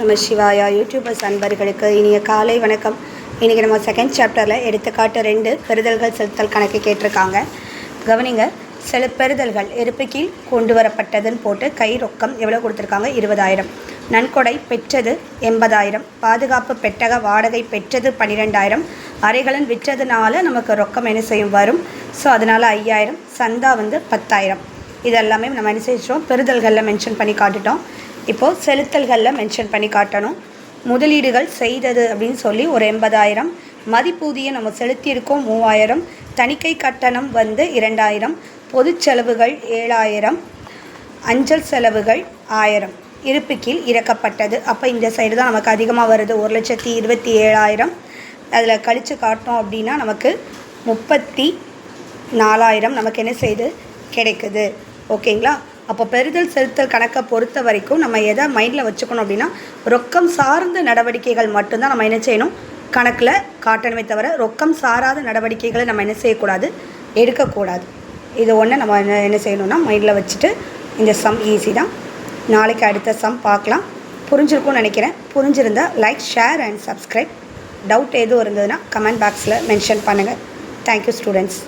நம்ம சிவாயா. யூடியூபர்ஸ் அன்பர்களுக்கு இனிய காலை வணக்கம். இன்றைக்கி நம்ம செகண்ட் சாப்டரில் எடுத்துக்காட்டு ரெண்டு பெறுதல்கள் செலுத்தல் கணக்கு கேட்டிருக்காங்க. கவனிங்க சில பெறுதல்கள் இருப்பு கீழ் கொண்டு வரப்பட்டதுன்னு போட்டு கை ரொக்கம் எவ்வளோ கொடுத்துருக்காங்க? இருபதாயிரம். நன்கொடை பெற்றது எண்பதாயிரம். பாதுகாப்பு பெட்டக வாடகை பெற்றது பன்னிரெண்டாயிரம். அறைகளன் விற்றதுனால நமக்கு ரொக்கம் என்ன செய்யும்? வரும். ஸோ அதனால் ஐயாயிரம். சந்தா வந்து பத்தாயிரம். இதெல்லாமே நம்ம என்ன செஞ்சோம் பெறுதல்களில் மென்ஷன் பண்ணி காட்டிட்டோம். இப்போது செலுத்தல்களில் மென்ஷன் பண்ணி காட்டணும். முதலீடுகள் செய்தது அப்படின்னு சொல்லி ஒரு எண்பதாயிரம். மதிப்பூதியம் நம்ம செலுத்தியிருக்கோம் மூவாயிரம். தணிக்கை கட்டணம் வந்து இரண்டாயிரம். பொது செலவுகள் ஏழாயிரம். அஞ்சல் செலவுகள் ஆயிரம். இருப்பு கீழ் இறக்கப்பட்டது. அப்போ இந்த சைடு தான் நமக்கு அதிகமாக வருது. ஒரு லட்சத்தி இருபத்தி ஏழாயிரம். அதில் கழித்து காட்டோம் அப்படின்னா நமக்கு முப்பத்தி நாலாயிரம் நமக்கு என்ன செய்து? கிடைக்குது. ஓகேங்களா? அப்போ பெறுதல் செலுத்தல் கணக்கை பொறுத்த வரைக்கும் நம்ம எதை மைண்டில் வச்சுக்கணும் அப்படின்னா ரொக்கம் சார்ந்த நடவடிக்கைகள் மட்டும்தான் நம்ம என்ன செய்யணும்? கணக்கில் காட்டணுமே தவிர ரொக்கம் சாராத நடவடிக்கைகளை நம்ம என்ன செய்யக்கூடாது? எடுக்கக்கூடாது. இது ஒன்று நம்ம என்ன என்ன செய்யணும்னா மைண்டில் வச்சுட்டு இந்த சம் ஈஸி தான். நாளைக்கு அடுத்த சம் பார்க்கலாம். புரிஞ்சிருக்கும்னு நினைக்கிறேன். புரிஞ்சிருந்தால் like share and subscribe doubt எதுவும் இருந்ததுன்னா கமெண்ட் பாக்ஸில் மென்ஷன் பண்ணுங்கள் தேங்க்யூ ஸ்டூடெண்ட்ஸ்